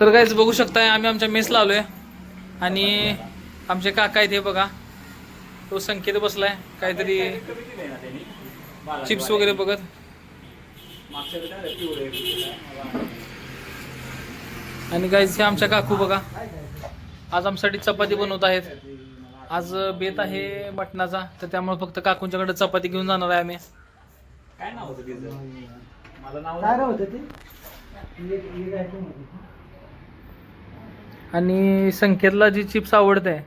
तर काहीच बघू शकताय आम्ही आमच्या मेसला आलोय. आणि आमचे काका इथे बघा. तो संकेत बसलाय. काहीतरी चिप्स वगैरे बघत. आणि काहीच हे आमच्या काकू बघा. आज आमच्यासाठी चपाती बनवत आहेत. आज बेत आहे मटणाचा. तर त्यामुळे फक्त काकूंच्याकडे चपाती घेऊन जाणार आहे आम्ही. काय नाव होतं मला नाव काय होतं ते? आणि संकेतला जी चिप्स आवडत आहे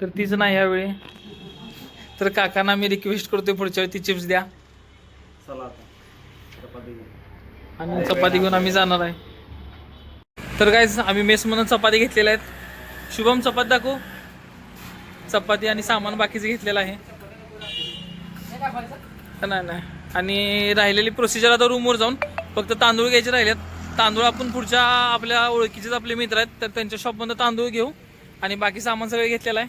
तर तीच नाही यावेळी. तर काकांना मी रिक्वेस्ट करतोय पुढच्या वेळी ती चिप्स द्या. आणि चपाती घेऊन आम्ही जाणार आहे. तर काय आम्ही मेसमधून चपाती घेतलेल्या आहेत. शुभम चपाती दाखवू. चपाती आणि सामान बाकीचं घेतलेलं आहे. नाही नाही. आणि राहिलेली प्रोसिजर आता रूमवर जाऊन फक्त तांदूळ घ्यायचे राहिलेत. तांदूळ आपण पुढच्या आपल्या ओळखीचेच आपले मित्र आहेत तर त्यांच्या शॉपमधनं तांदूळ घेऊ आणि बाकी सामान सगळं घेतलेलं आहे.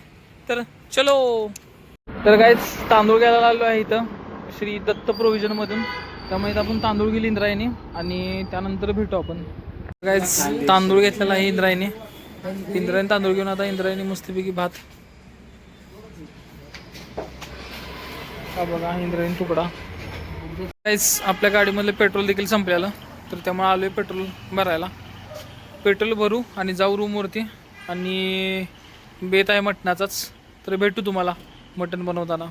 तर चलो. तर काय तांदूळ घ्यायला आलो आहे इथं श्री दत्त प्रोव्हिजनमधून त्यामुळे इथं आपण तांदूळ घेईल इंद्रायणी आणि त्यानंतर भेटू आपण. काय तांदूळ घेतलेला आहे इंद्रायणी. इंद्रायणी तांदूळ घेऊन आता इंद्रायणी मस्तपैकी भात. हा बघा इंद्रायणी तुकडा. काहीच आपल्या गाडीमधलं पेट्रोल देखील संपलेलं. तर त्यामुळे आहे पेट्रोल भरायला. पेट्रोल भरू आणि जाऊ रूमवरती आणि बेत आहे मटणाचाच. तर भेटू तुम्हाला मटण बनवताना.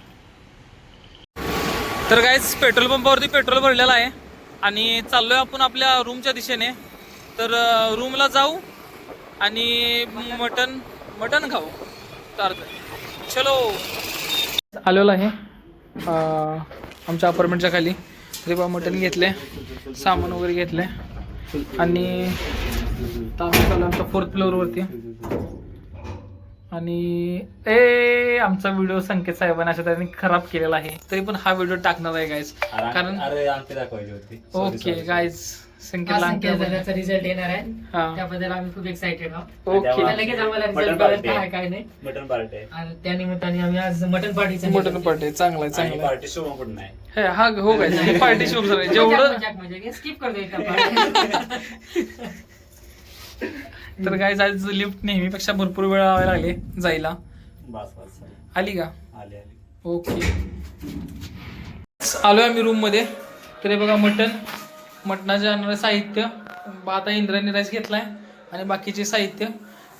तर काहीच पेट्रोल पंपावरती पेट्रोल भरलेलं आहे. आणि चाललोय आपण आपल्या रूमच्या दिशेने. तर रूमला जाऊ आणि मटण मटण खाऊ. तर चलो. आलेलो आहे आमच्या अपार्टमेंटच्या खाली. बा मटण घेतले सामान वगैरे घेतले. आणि आता आम्ही चाललो फोर्थ फ्लोअरवरती आणि ए आमचा व्हिडिओ संकेत साहेबांनी अशा तऱ्हेने खराब केलेला आहे. तरी पण हा व्हिडिओ टाकणार आहे गाईज अरे कारण अरे अंगठी दाखवायची होती. Sorry, ओके अंकित त्याचा रिझल्ट येणार आहे. हा. त्याबद्दल आम्ही खूप एक्साइटेड आहोत. ओके लगेच आम्हाला रिझल्ट पार्टी काय आहे. काय नाही. मटन पार्टी आहे. आणि त्या निमित्ताने आम्ही आज मटन पार्टीचं मटन पार्टी चांगला आहे आणि चांगला आहे. पार्टी शो पण नाही. हे, हा हो गाईज पार्टी झालं जेवढं स्किप करतो part. तर काय आज लिफ्ट नेहमीपेक्षा भरपूर वेळ लावायला लागले जायला. बस बस. आली का? आली आली. ओके आलोय आम्ही रूममध्ये. तर हे बघा मटन मटणाचे आणणारे साहित्य. आता इंद्रायणी राईस घेतलाय आणि बाकीचे साहित्य.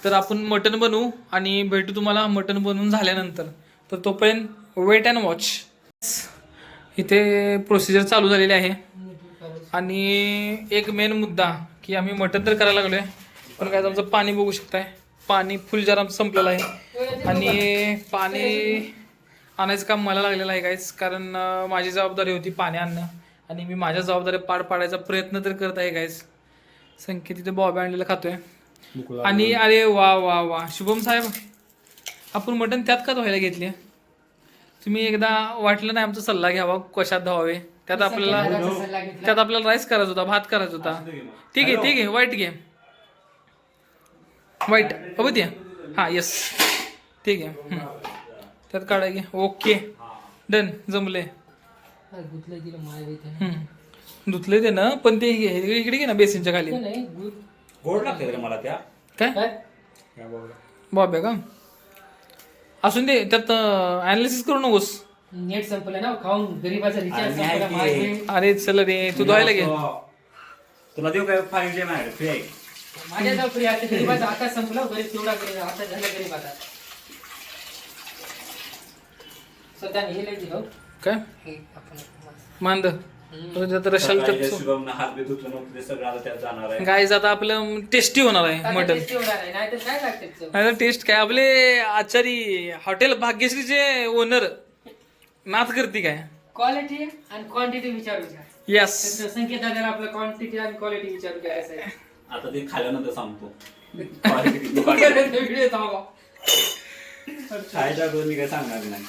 तर आपण मटन बनवू आणि भेटू तुम्हाला मटन बनवून झाल्यानंतर. तर तोपर्यंत वेट अँड वॉच इथे प्रोसिजर चालू झालेली आहे. आणि एक मेन मुद्दा की आम्ही मटन तर करायला लागलोय. पण काय आमचं पाणी बघू शकताय. पाणी फुल जरा आमचं संपलेलं आहे. आणि पाणी आणायचं काम मला लागलेलं आहे काहीच कारण माझी जबाबदारी होती पाणी आणणं. आणि मी माझ्या जबाबदारी पार पाडायचा प्रयत्न तर करत आहे गाईज संकेत तिथे बॉबे आणलेलं खातोय. आणि अरे वा वा वा. शुभम साहेब आपण मटण त्यात का धुवायला घेतली? तुम्ही एकदा वाटलं नाही आमचा सल्ला घ्यावा कशात धुवावे? त्यात आपल्याला. त्यात आपल्याला राईस करायचा होता भात करायचा होता. ठीक आहे ठीक आहे वाईट घे. वाईट. हवं ते हां येस ठीक आहे. त्यात काढा घे. ओके. डन. जमले. धुतले ते ना पण ते इकडे घे ना बेसिनच्या खाली. ते नाही, गुड. गोड लागते रे मला त्या. काय? काय? या बघा. बॉबे का? असून दे त्यात अनालिसिस करू नकोस. नेट संपलं ना खाऊन गरीबाचा रिचार्ज की-. अरे चल रे तू धुवायला घे. तुला देऊ काय? फाईव्ह फ्री आहे. माझ्या जाऊ फ्री आता गरीबाचा आता संपला गरीब तेवढा गरीब आता झाला गरीब आता. सध्या हे लय दिलं. काय? हे आपण मांद. रशाल सकाळी तर शुभमनं हात बी धुतलं नव्हतं ते सगळं आता त्यात जाणार आहे. गाईज आता आपलं टेस्टी होणार आहे आता मटन. tasty होणार आहे नाहीतर काय लागते चव? नाही टेस्ट काय? आपले आचारी हॉटेल भाग्यश्रीचे ओनर नाच करते काय? क्वालिटी आणि क्वांटिटी विचारू घ्या. येस तर संकेत आपलं क्वांटिटी आणि क्वालिटी विचारू आहे. आता ते खाल्यानंतर सांगतो. खायच्या अगोदर मी काय सांगणार नाही.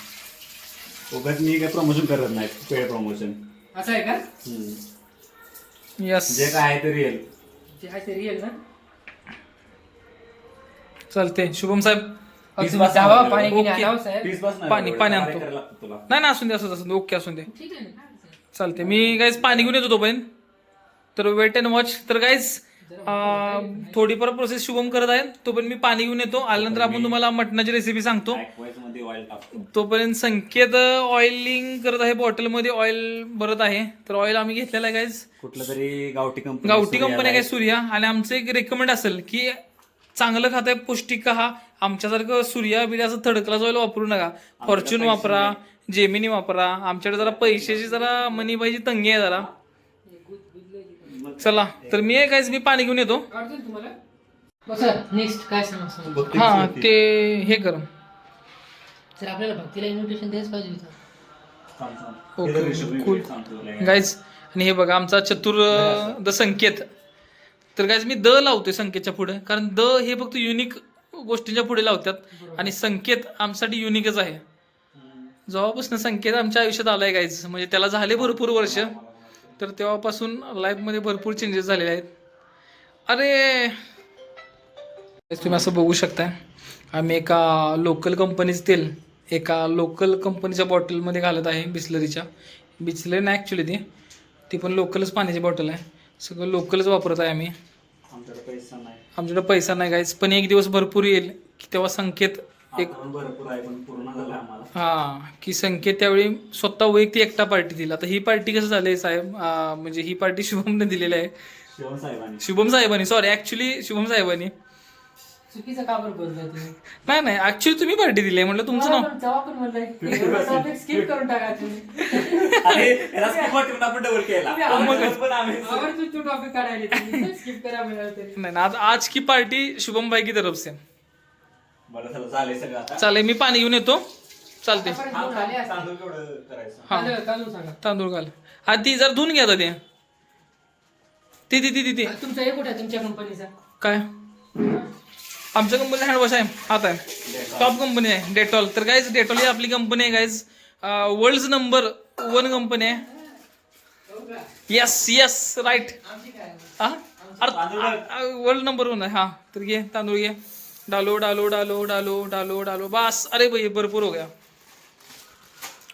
उगाच मी काय प्रमोशन करत नाही पेड प्रमोशन असं आहे का? येस जे काय आहे ते रिअल जे आहे ते रिअल ना? चालते शुभम साहेब बस जावा. पाणी. आणावं साहेब. पीस पाणी-. पाणी आणतो. करायला लागतं तुला. नाही ना असून दे असं असं ओके असून दे ठीक आहे ना. चालते मी गाईज पाणी घेऊन येतो तोपर्यंत. तर वेट अँड वॉच तर अं, थोडीफार प्रोसेस शुभम करत आहे तोपर्यंत मी पाणी घेऊन येतो. आल्यानंतर आपण तुम्हाला मटणाची रेसिपी सांगतो. तोपर्यंत संकेत ऑइलिंग करत आहे. बॉटलमध्ये ऑइल भरत आहे. तर ऑइल आम्ही घेतलेलं आहे गाईज कुठलं तरी गावठी कंपनी गावठी कंपनी काय सूर्या. आणि आमचं एक रेकमेंड असेल की चांगलं खात आहे पौष्टिक हा आमच्यासारखं सूर्या बिर्या असं थर्ड ऑइल वापरू नका. फॉर्च्यून वापरा जेमिनी वापरा. आमच्याकडे जरा पैशाची जरा मनी पाहिजे तंगी आहे जरा. चला तर मी काय मी पाणी घेऊन येतो. नेक्स्ट काय सांगा हा ते हे कर जर आपल्याला भक्तीला इन्व्हिटेशन द्यायच पाहिजे होतं ओके कूल गाईज आणि हे बघा आमचा चतुर द संकेत. तर गाईज मी द लावतोय संकेतच्या पुढे कारण द हे फक्त युनिक गोष्टींच्या पुढे लावतात. आणि संकेत आमच्यासाठी युनिकच आहे. जेव्हापासून संकेत आमच्या आयुष्यात आलाय गाईज म्हणजे त्याला झाले भरपूर वर्ष. तर तेव्हापासून लाईफमध्ये भरपूर चेंजेस झालेले आहेत. अरे! तुम्ही असं बघू शकताय. आम्ही एका लोकल कंपनीचं तेल एका लोकल कंपनीच्या बॉटलमध्ये घालत आहे बिस्लरीच्या. बिस्लरी नाही ॲक्च्युली ती. ती पण लोकलच पाण्याची बॉटल आहे. सगळं लोकलच वापरत आहे आम्ही. आमच्याकडे पैसा नाही. आमच्याकडे पैसा नाही गायच पण एक दिवस भरपूर येईल की तेव्हा संकेत एक आता पण भरपूर आहे पण पूर्ण झालं आम्हाला. हा की संकेत त्यावेळी स्वतः वैयक्तिक एकटा पार्टी दिला. आता ही पार्टी कसं झालंय साहेब? म्हणजे ही पार्टी शुभमने दिलेली आहे. शिवम साहेबांनी. शुभम साहेबांनी सॉरी ऍक्च्युली शुभम साहेबांनी. चुकीचं का बरं बोललाय तुम्ही? नाही नाही ऍक्च्युली तुम्ही पार्टी दिली आहे म्हटलं तुमचं नाव. मला पण तेव्हा पण म्हणलंय टॉपिक स्किप करून टाका तुम्ही. अरे याला skip वाटून आपण डबल केला. तुम्ही आवाज- पण आम्ही आवर्जून तो टॉपिक काढायला स्किप करा म्हणाल तरी. नाही ना आज आज की पार्टी शुभम भाई की तरफ से बरं झालं झालंय सगळं आता. चालेल मी पाणी घेऊन येतो. चालते हा. तांदूळ केवढं करायचं? हा. तांदूळ- तांदूळ सांगा. तांदूळ घाल. हा ती जर धुवून घ्या आता ते. ती ती ती ती ती. तुमचा हे कुठे आहे? तुमच्या कंपनीचा काय? आमच्या कंपनी हँडवॉश आहे. हात आहे. टॉप कंपनी आहे. डेटॉल तर गाईज डेटॉल ही आपली कंपनी आहे guys world number one company आहे. येस येस राईट हा वर्ल्ड नंबर वन आहे. हा. तर घे तांदूळ घे. डालो डालो डालो डालो डालो डालो. बस. अरे भाई भरपूर हो गया.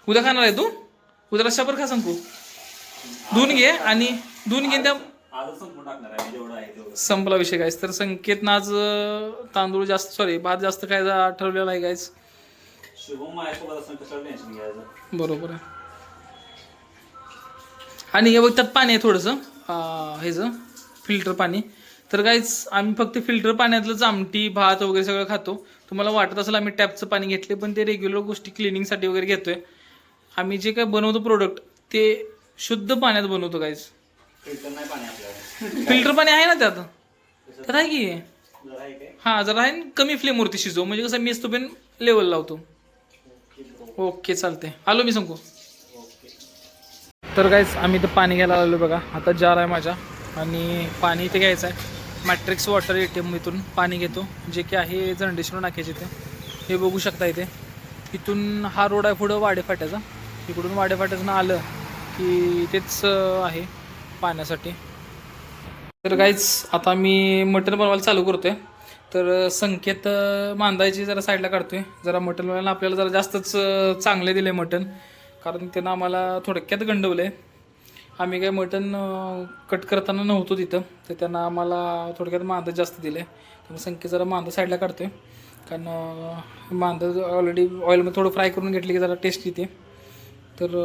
उद्या खाणार आहे तू? उद्या रस्त्यावर खा सांगू धुवून घे आणि धुवून घे त्या संपला विषय गायस तर संकेतनं आज तांदूळ जास्त सॉरी भात जास्त खायचा ठरवलेला आहे घ्यायचं. बरोबर आहे. आणि हे बघ त्यात पाणी आहे थोडंसं. अं, ह्याचं फिल्टर पाणी. तर गाईच आम्ही फक्त फिल्टर पाण्यातलंच आमटी भात वगैरे सगळं खातो. तुम्हाला वाटत असेल आम्ही टॅपचं पाणी घेतले पण ते रेग्युलर गोष्टी क्लिनिंगसाठी वगैरे घेतोय. आम्ही जे काय बनवतो प्रोडक्ट ते शुद्ध पाण्यात बनवतो गाईज फिल्टर पाणी आहे ना त्यात? त्यात आहे की? हा जरा आहे न कमी फ्लेमवरती शिजव. म्हणजे कसं मी पण लेवल लावतो. ओके चालते आलो मी सांगू तर काहीच आम्ही इथं पाणी घ्यायला आलो बघा. आता जार आहे माझ्या. आणि पाणी इथे घ्यायचं आहे. Matrix water A T M इथून पाणी घेतो. जे की आहे जंडेश्वर नाक्याचे इथे. हे बघू शकता इथे. इथून हा रोड आहे पुढं वाडेफाट्याचा. इकडून वाडेफाट्याचं आलं की तेच आहे पाण्यासाठी. तर काहीच आता मी मटण बनवायला चालू करतोय. तर संकेत मांदायची जरा साईडला काढतोय. जरा मटण बनवायला आपल्याला जरा जास्तच चांगले दिले मटण. कारण त्यानं आम्हाला थोडक्यात गंडवलं आहे आम्ही काय मटण कट करताना नव्हतो तिथं. तर त्यांना आम्हाला थोडक्यात मांदा जास्त दिले. त्यामुळे संकेत जरा मांदा साईडला काढतोय. कारण मांदं मांदा ऑलरेडी ऑइलमध्ये थोडं फ्राय करून घेतली की जरा टेस्ट येते तर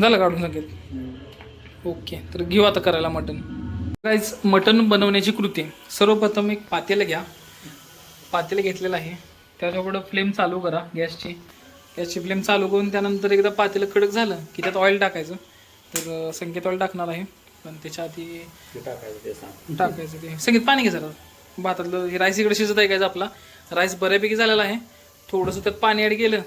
झालं काढून संकेत. ओके. तर घेऊ आता करायला मटन गाईज मटन बनवण्याची कृती. सर्वप्रथम एक पातेलं घ्या. पातेलं घेतलेलं आहे. त्याच्यापुढं फ्लेम चालू करा गॅसची. गॅसची फ्लेम चालू करून त्यानंतर एकदा पातेलं कडक झालं की त्यात ऑइल टाकायचं. तर संकेत ऑइल टाकणार आहे. पण त्याच्या आधी टाकायचं टाकायचं ते. संगीत पाणी घे जरा. भातातलं हे राईस इकडे शिजत आहे आपला. राईस बऱ्यापैकी झालेला आहे. थोडंसं त्यात पाणी ॲड केलं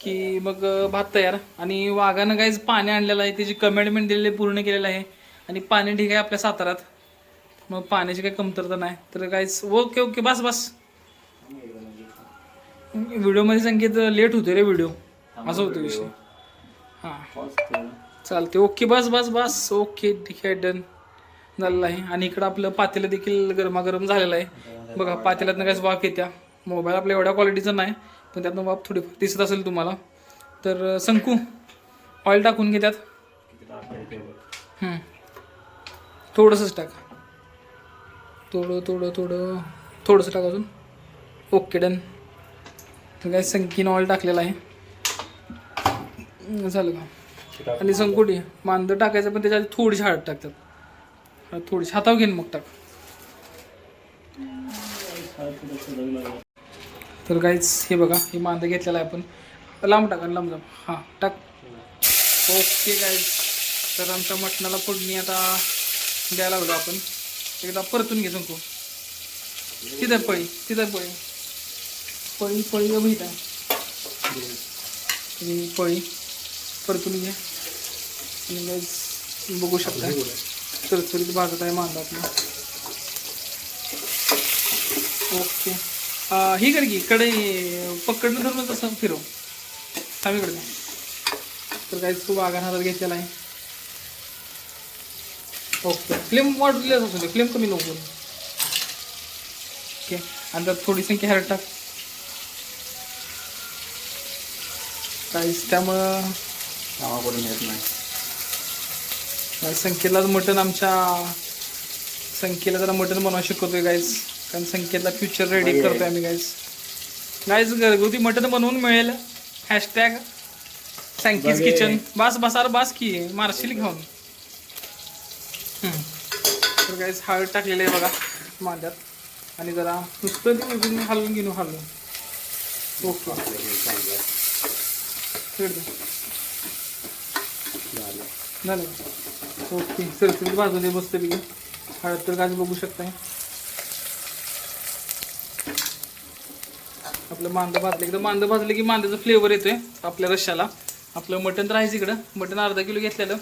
की मग भात तयार. आणि वाघानं काहीच पाणी आणलेलं आहे. त्याची कमेंटमेंट दिलेली पूर्ण केलेलं आहे. आणि पाणी ठीक आहे आपल्या सातारात मग पाण्याची काही कमतरता नाही. तर काहीच ओके ओके बस बस. व्हिडिओमध्ये संगीत लेट होते रे व्हिडिओ. असं होतं विषय. हां. चालते ओके बस बस बस. ओके ठीक आहे डन झालेलं आहे. आणि इकडं आपलं पातेलं देखील गरमागरम झालेलं आहे. बघा पातेल्यातनं काहीच वाफ येत्या मोबाईल आपल्या एवढ्या क्वालिटीचा नाही पण त्यातनं वाफ थोडीफार दिसत असेल तुम्हाला. तर संकू ऑइल टाकून घे त्यात. थोडंसंच टाक. थोडं थोडं थोडं. थोडंसं टाक अजून. ओके डन तर काय संकीन ऑइल टाकलेला आहे. झालं का? आणि संकुटी मांदं टाकायचं पण त्याच्या थोडीशी हळद टाकतात. थोडीशी. हातावर घेईन मग टाक. तर काहीच हे बघा हे मांदा घेतलेला आहे आपण. लांब टाका लांब लांब हां टाक. ओके गाईज तर आमच्या मटणाला फोडणी आता द्यायला लागलो आपण. एकदा परतून घे संकू. तिथं पळी तिथं पळी. पळी पळी ग भीत आहे ही पळी. परतून घे आणि गाईज बघू शकता. चरचरीत भाजत आहे मांदा आपला ओके ही कर की कडे पकडणं धरून तसं फिरव. सगळीकडे तर काहीच खूप आगार हातात घेतलेला आहे. ओके. फ्लेम वाढलेच असू दे फ्लेम कमी नको ओके. आणि त्यात थोडी संख्या हॅरट टाक. काहीच त्यामुळं कामाकडून येत नाही. संख्येला मटण आमच्या संख्येला जरा मटण बनवायला शिकवतोय गाईज कारण संख्येला फ्युचर रेडी करतोय आम्ही गाईज गाईज घरगुती मटण बनवून मिळेल. हॅशटॅग सँकीज. किचन बास बस अरे बास की मारशील घेऊन. तर गाईज हळद टाकलेली आहे बघा मांद्यात आणि जरा नुसतं हलवून घेऊन हलवून ओके. झालं? ओके सरसरीत भाजून मस्त पैकी हळद तर गाज बघू शकताय. आपलं मांद भाजलं. एकदा मांद भाजलं की मांद्याचा फ्लेवर येतोय आपल्या रश्शाला आपलं मटण तर आहेच इकडं. मटण अर्धा किलो घेतलेलं.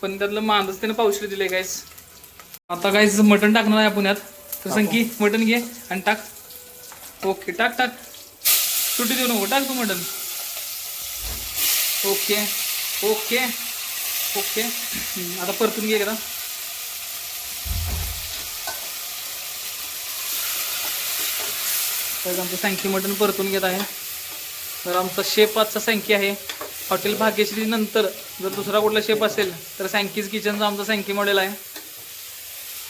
पण त्यातलं मांदच त्याने पावशे दिले गाईस आता गाईस मटण टाकणार आहे आपण यात. तर संकी मटण घे आणि टाक. ओके टाक टाक. सुटी देऊ नको. टाक तू मटण. ओके. ओके. ओके. आता परतून घे एकदा. तर आमचं सँकी मटण परतून घेत आहे. तर आमचा शेप आजचा सँकी आहे. हॉटेल भाग्यश्री नंतर जर दुसरा कुठला शेप असेल तर सँकीज किचनचा आमचा सँकी मॉडेल आहे.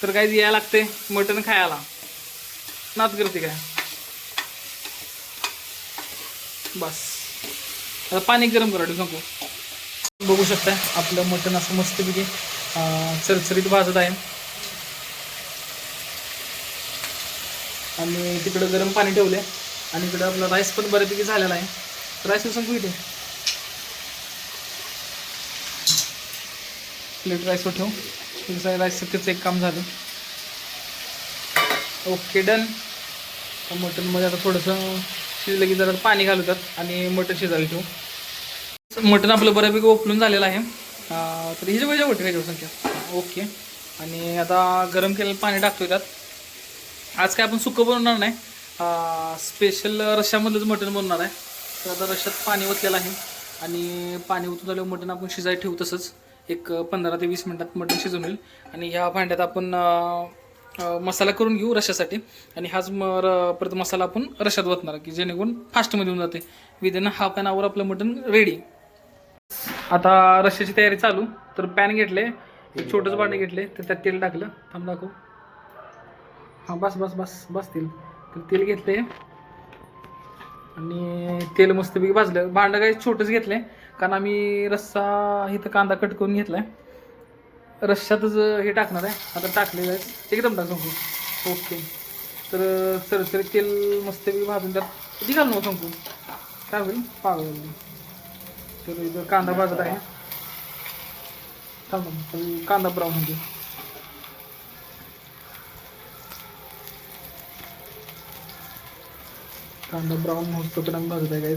तर काही यायला लागते मटण खायला. नात करते काय? बस. आता पाणी गरम करा सांगू बघू शकता आपलं मटण असं मस्तपैकी अं, चरचरीत भाजत आहे. आणि तिकडं गरम पाणी ठेवले आणि इकडं आपला राईस पण बऱ्यापैकी झालेला आहे. राईस सांगू इथे प्लेट राईसवर ठेवू. तुमचं राईसचं एक काम झालं. ओके डन मटनमध्ये आता थोडंसं शिजलं की जरा पाणी घालतात आणि मटण शिजायला ठेवू. मटण आपलं बऱ्यापैकी ओपलून झालेलं आहे. तर हिच्या पाहिजे मोठी काही संख्या ओके. आणि आता गरम केलेलं पाणी टाकतोय त्यात. आज काय आपण सुकं बनवणार नाही. स्पेशल रश्श्यामधलंच मटण बनवणार आहे. तर आता रश्श्यात पाणी ओतलेलं आहे. आणि पाणी ओतून झाल्यावर मटण आपण शिजायला ठेवू तसंच. एक पंधरा ते वीस मिनटात मटण शिजून येईल. आणि ह्या भांड्यात आपण मसाला करून घेऊ रश्श्यासाठी आणि हाच म र- परत मसाला आपण रश्यात ओतणार की जेणेकरून फास्टमध्ये होऊन जाते. विदिन हाफ अन आवर आपलं मटण रेडी आता रश्याची तयारी चालू. तर पॅन घेतले एक छोटंच भांडं घेतले तर त्यात तेल टाकलं. थांब दाखव. हां बस बस बस बस तेल. तर तेल घेतले. आणि तेल मस्तपैकी भाजलं. भांडं काही छोटंच घेतलंय कारण आम्ही रस्सा इथं कांदा कट करून घेतलाय. रश्श्यातच हे टाकणार आहे. आता टाकलेलं आहे. एकदम टाक शंकू ओके. तर सरसरी तेल मस्तपैकी भाजून त्यात. किती घालू नको शंकू काय होईल? पागल चलो इथं कांदा भाजत आहे. थांब कांदा ब्राऊन होते कांदा ब्राऊन होतोपर्यंत भाजत आहे काय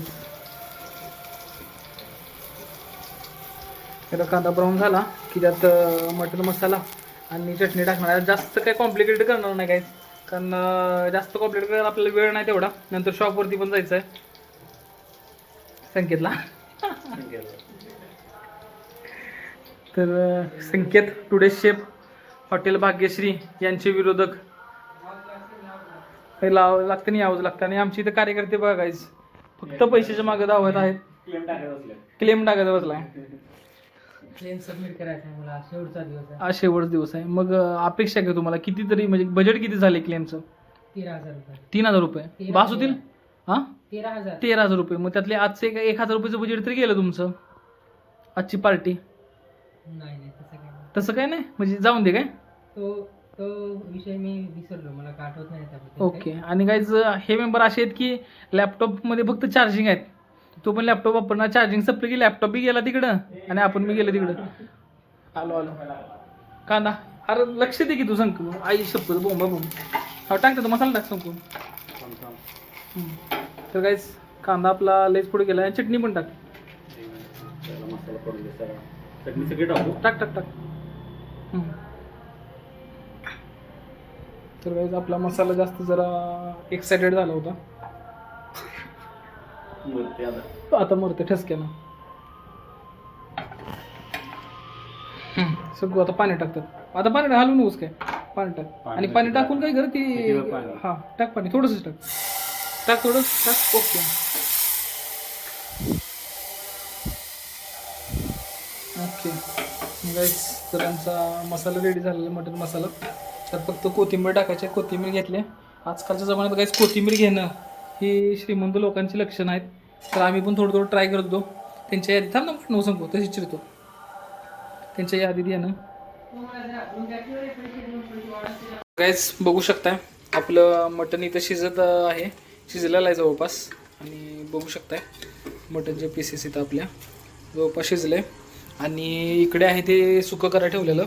त्याला कांदा ब्राऊन झाला की त्यात मटन मटण मसाला आणि चटणी टाकणार आहे. जास्त काही कॉम्प्लिकेटेड करणार नाही काय कारण जास्त कॉम्प्लिकेट करायला आपल्याला वेळ नाही तेवढा. नंतर शॉपवरती पण जायचं आहे संकेतला. तर Sanket today chef hotel Bhagyashree यांचे विरोधक. हे लाव लागतं नाही यावंच लागतं. आणि आमची इथं कार्यकर्ते बघा guys. फक्त पैशाच्या मागे धावत आहेत. क्लेम टाकत टाकायचा बसलाय सबमिट करायचा शेवटचा दिवस आहे. आज शेवटचा दिवस आहे. मग अपेक्षा का तुम्हाला. कितीतरी म्हणजे बजेट किती झाले क्लेमचं तेरा हजार रुपये. तीन हजार रुपये. बास होतील. हां? तेरा हजार. तेरा हजार रुपये. मग त्यातले आजचे एक एक हजार रुपयाचं बजेट तरी गेलं तुमचं. आजची पार्टी नाही नाही तसं काही नाही. तसं काय नाही? म्हणजे जाऊन दे काय? तो तो विषय मी विसरलो. मला काय आठवत नाही त्याबद्दल ओके. आणि गाईज हे मेंबर असे आहेत की लॅपटॉपमध्ये फक्त चार्जिंग आहेत. तो पण लॅपटॉप वापरणार. चार्जिंग संपलं की लॅपटॉप बी गेला तिकडं. आणि आपण बी गेलो तिकडं. आलो आलो. कांदा. अरे लक्ष दे की तू सांग आई शपथ बोंबा बोंब. हा टाकतो तो मसाला टाक हम्म. तर गाईज कांदा आपला लयच पुढे गेला आणि चटणी पण टाक. त्याला मसाला करून दे सगळा. चटणी सगळी टाकू? टाक टाक टाक. हम्म. तर गाईज आपला मसाला जास्त जरा एक्सायटेड झाला होता. मग ते आता. आता मरते ठसक्यानं हम्म, सगळं आता पाणी टाकतात. आता पाणी घालू नकोस काय? पाणी टाक. पाणी आणि पाणी टाक. टाकून काय कर ती किती वेळ पाणी? हा टाक पाणी. थोडंसंच टाक. टाक थोडं टाक ओके. ओके. गाईस तर आमचा मसाला रेडी झालेला मटन मसाला. त्यात फक्त कोथिंबीर टाकायची आहे. कोथिंबीर घेतली. आजकालच्या जमान्यात काहीच कोथिंबीर घेणं ही श्रीमंत लोकांची लक्षणं आहेत. तर आम्ही पण थोडं थोडं ट्राय करत. होतो त्यांच्या यादीत थांब ना नऊ सांगतो तशी चिरतो. त्यांच्या यादीत येणं. काहीच बघू शकताय आपलं मटण इथं शिजत आहे. शिजलेला आहे जवळपास. आणि बघू शकताय मटनचे पीसेस इथं आपल्या. जवळपास शिजले. आणि इकडे आहे ते सुकं करा ठेवलेलं.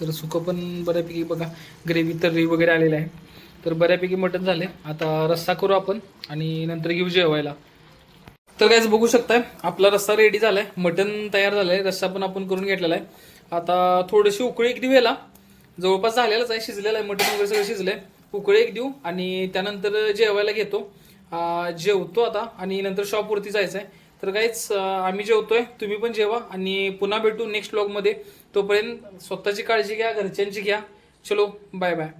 तर सुकं पण बऱ्यापैकी बघा ग्रेव्ही तर्री वगैरे आलेलं आहे. तर बऱ्यापैकी मटण झाले. आता रस्सा करू आपण आणि नंतर घेऊ जेवायला. तर कायच बघू शकताय आपला रस्सा रेडी झालाय. मटन तयार झालंय. रस्सा पण आपण करून घेतलेला आहे. आता थोडीशी उकळी एक दिवेला. जवळपास झालेलंच आहे शिजलेलं आहे. मटन वगैरे सगळं शिजलंय. उकळे एक देऊ आणि त्यानंतर जेवायला घेतो. जेवतो आता आणि नंतर शॉपवरती जायचं आहे तर काहीच आम्ही जेवतोय. तुम्ही पण जेवा आणि पुन्हा भेटू नेक्स्ट ब्लॉगमध्ये तोपर्यंत स्वतःची काळजी घ्या घरच्यांची घ्या. चलो बाय बाय